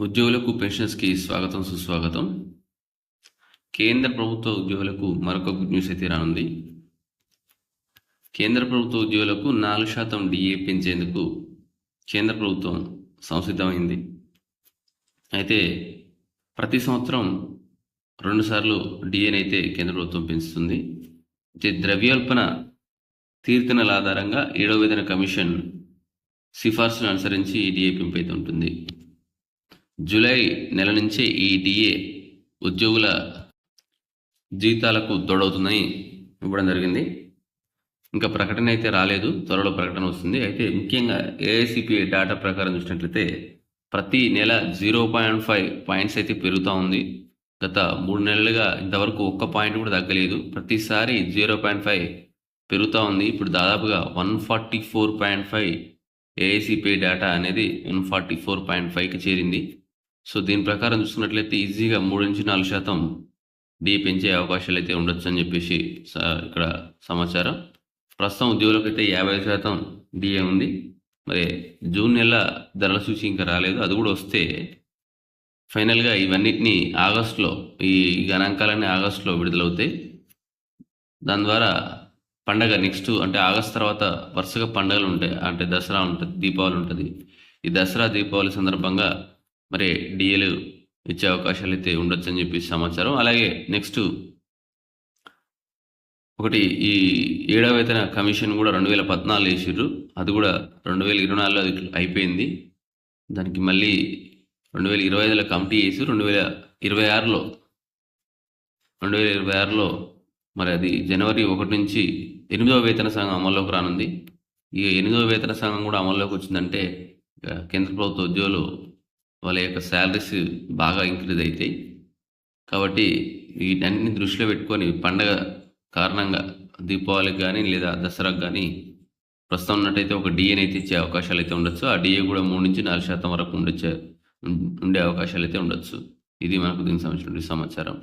ఉద్యోగులకు పెన్షన్స్కి స్వాగతం సుస్వాగతం. కేంద్ర ప్రభుత్వ ఉద్యోగులకు మరొక గుడ్ న్యూస్ అయితే రానుంది. కేంద్ర ప్రభుత్వ ఉద్యోగులకు నాలుగు శాతం డిఏ పెంచేందుకు కేంద్ర ప్రభుత్వం సంసిద్ధమైంది. అయితే ప్రతి సంవత్సరం రెండుసార్లు డిఏని అయితే కేంద్ర ప్రభుత్వం పెంచుతుంది. అయితే ద్రవ్యోల్పణ తీర్థనల ఆధారంగా ఏడవ వేతన కమిషన్ సిఫార్సును అనుసరించి ఈ డిఏ పెంపు అయితే ఉంటుంది. జూలై నెల నుంచే ఈ డిఏ ఉద్యోగుల జీతాలకు తోడవుతుందని ఇవ్వడం జరిగింది. ఇంకా ప్రకటన అయితే రాలేదు. త్వరలో ప్రకటన వస్తుంది. అయితే ముఖ్యంగా ఏఐసిపిఐ డేటా ప్రకారం చూసినట్లయితే ప్రతి నెల జీరో పాయింట్ ఫైవ్ పాయింట్స్ అయితే పెరుగుతూ ఉంది. గత మూడు నెలలుగా ఇంతవరకు ఒక్క పాయింట్ కూడా తగ్గలేదు. ప్రతిసారి జీరో పాయింట్ ఫైవ్ పెరుగుతూ ఉంది. ఇప్పుడు దాదాపుగా one forty four point five AICPI data అనేది వన్ ఫార్టీ ఫోర్ పాయింట్ ఫైవ్కి చేరింది. సో దీని ప్రకారం చూసుకున్నట్లయితే ఈజీగా మూడు నుంచి నాలుగు శాతం డి పెంచే అవకాశాలు అయితే ఉండొచ్చు అని చెప్పేసి స- ఇక్కడ సమాచారం. ప్రస్తుతం ఉద్యోగులకు అయితే యాభై శాతం డిఏ ఉంది. మరి జూన్ నెల ధరల సూచి ఇంకా రాలేదు. అది కూడా వస్తే ఫైనల్గా ఇవన్నిటిని ఆగస్టులో ఈ గణాంకాలన్నీ ఆగస్టులో విడుదలవుతాయి. దాని ద్వారా పండగ నెక్స్ట్ అంటే ఆగస్ట్ తర్వాత వరుసగా పండుగలు ఉంటాయి. అంటే దసరా ఉంటుంది దీపావళి ఉంటుంది. ఈ దసరా దీపావళి సందర్భంగా మరి డిఏలు ఇచ్చే అవకాశాలు అయితే ఉండొచ్చు అని చెప్పి సమాచారం. అలాగే నెక్స్ట్ ఒకటి ఈ ఏడవ వేతన కమిషన్ కూడా రెండు వేల పద్నాలుగు వేసిర్రు. అది కూడా రెండు వేల ఇరవై నాలుగులో అది అయిపోయింది. దానికి మళ్ళీ రెండు వేల ఇరవై ఐదులో కమిటీ వేసి రెండు వేల ఇరవై ఆరులో రెండు వేల ఇరవై ఆరులో మరి అది జనవరి ఒకటి నుంచి ఎనిమిదవ వేతన సంఘం అమల్లోకి రానుంది. ఈ ఎనిమిదవ వేతన సంఘం కూడా అమల్లోకి వచ్చిందంటే కేంద్ర ప్రభుత్వ ఉద్యోగులు వాళ్ళ యొక్క శాలరీస్ బాగా ఇంక్రీజ్ అవుతాయి కాబట్టి వీటన్ని దృష్టిలో పెట్టుకొని పండగ కారణంగా దీపావళికి కానీ లేదా దసరాకు కానీ ప్రస్తుతం ఉన్నట్టయితే ఒక డిఏని అయితే ఇచ్చే అవకాశాలు అయితే ఉండొచ్చు. ఆ డిఏ కూడా మూడు నుంచి నాలుగు శాతం వరకు ఉండొచ్చే ఉండే అవకాశాలు అయితే ఉండొచ్చు. ఇది మనకు దీనికి సంబంధించిన సమాచారం.